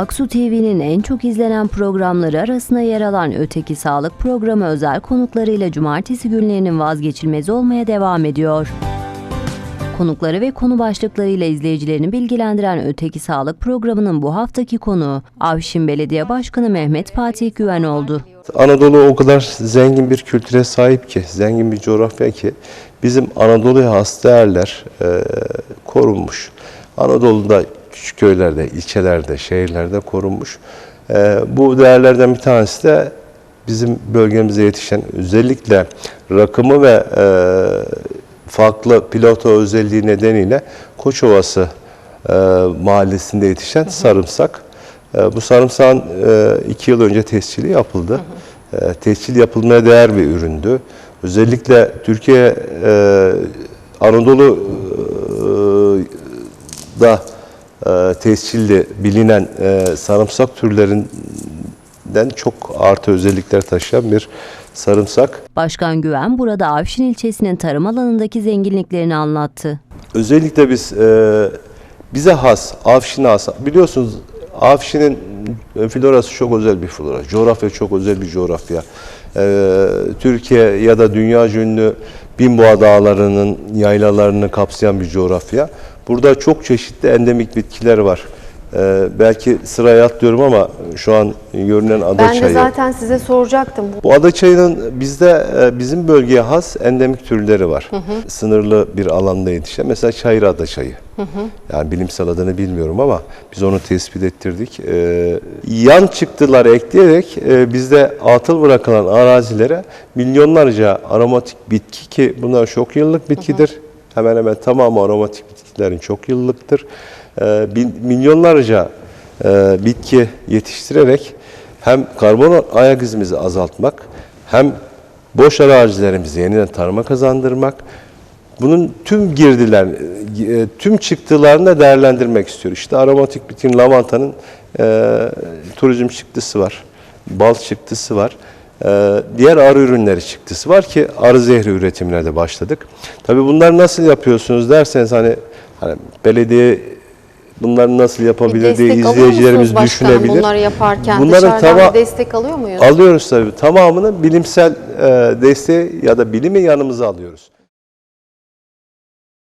Aksu TV'nin en çok izlenen programları arasında yer alan Öteki Sağlık programı özel konuklarıyla cumartesi günlerinin vazgeçilmezi olmaya devam ediyor. Konukları ve konu başlıklarıyla izleyicilerini bilgilendiren Öteki Sağlık programının bu haftaki konuğu Avşin Belediye Başkanı Mehmet Fatih Güven oldu. Anadolu o kadar zengin bir kültüre sahip ki, zengin bir coğrafya ki bizim Anadolu'ya has değerler e, korunmuş. Anadolu'da küçük köylerde, ilçelerde, şehirlerde korunmuş. E, bu değerlerden bir tanesi de bizim bölgemize yetişen özellikle rakımı ve e, farklı piloto özelliği nedeniyle Koçovası e, mahallesinde yetişen sarımsak. E, bu sarımsağın e, iki yıl önce tescili yapıldı. E, tescil yapılmaya değer bir üründü. Özellikle Türkiye e, Anadolu e, e, tescilli bilinen e, sarımsak türlerinden çok artı özellikler taşıyan bir sarımsak. Başkan Güven burada Avşin ilçesinin tarım alanındaki zenginliklerini anlattı. Özellikle biz e, bize has, Afşin'e has. Biliyorsunuz Afşin'in florası çok özel bir flora. Coğrafya çok özel bir coğrafya. E, Türkiye ya da dünya ünlü Binboğa Dağları'nın yaylalarını kapsayan bir coğrafya. Burada çok çeşitli endemik bitkiler var. E, belki sıraya atlıyorum ama şu an görünen ada Ben de çayı. zaten size soracaktım. Bu ada çayının bizde e, bizim bölgeye has endemik türleri var. Sınırlı bir alanda yetişen. Mesela çayır ada çayı. Yani bilimsel adını bilmiyorum ama biz onu tespit ettirdik. E, yan çıktılar ekleyerek e, bizde atıl bırakılan arazilere milyonlarca aromatik bitki ki bunlar çok yıllık bitkidir. Hemen hemen tamamı aromatik bitkilerin çok yıllıktır. E, bin- milyonlarca e, bitki yetiştirerek hem karbon ayak izimizi azaltmak hem boş arazilerimizi yeniden tarıma kazandırmak bunun tüm girdiler, e, tüm çıktılarını da değerlendirmek istiyor. İşte aromatik bitkinin lavantanın e, turizm çıktısı var, bal çıktısı var. E, diğer arı ürünleri çıktısı var ki arı zehri üretimine de başladık. Tabii bunları nasıl yapıyorsunuz derseniz hani, hani belediye bunları nasıl yapabilir diye izleyicilerimiz düşünebilir. bunları yaparken? Bunların Dışarıdan destek alıyor muyuz? Alıyoruz tabii. Tamamını bilimsel e, desteği ya da bilimi yanımıza alıyoruz.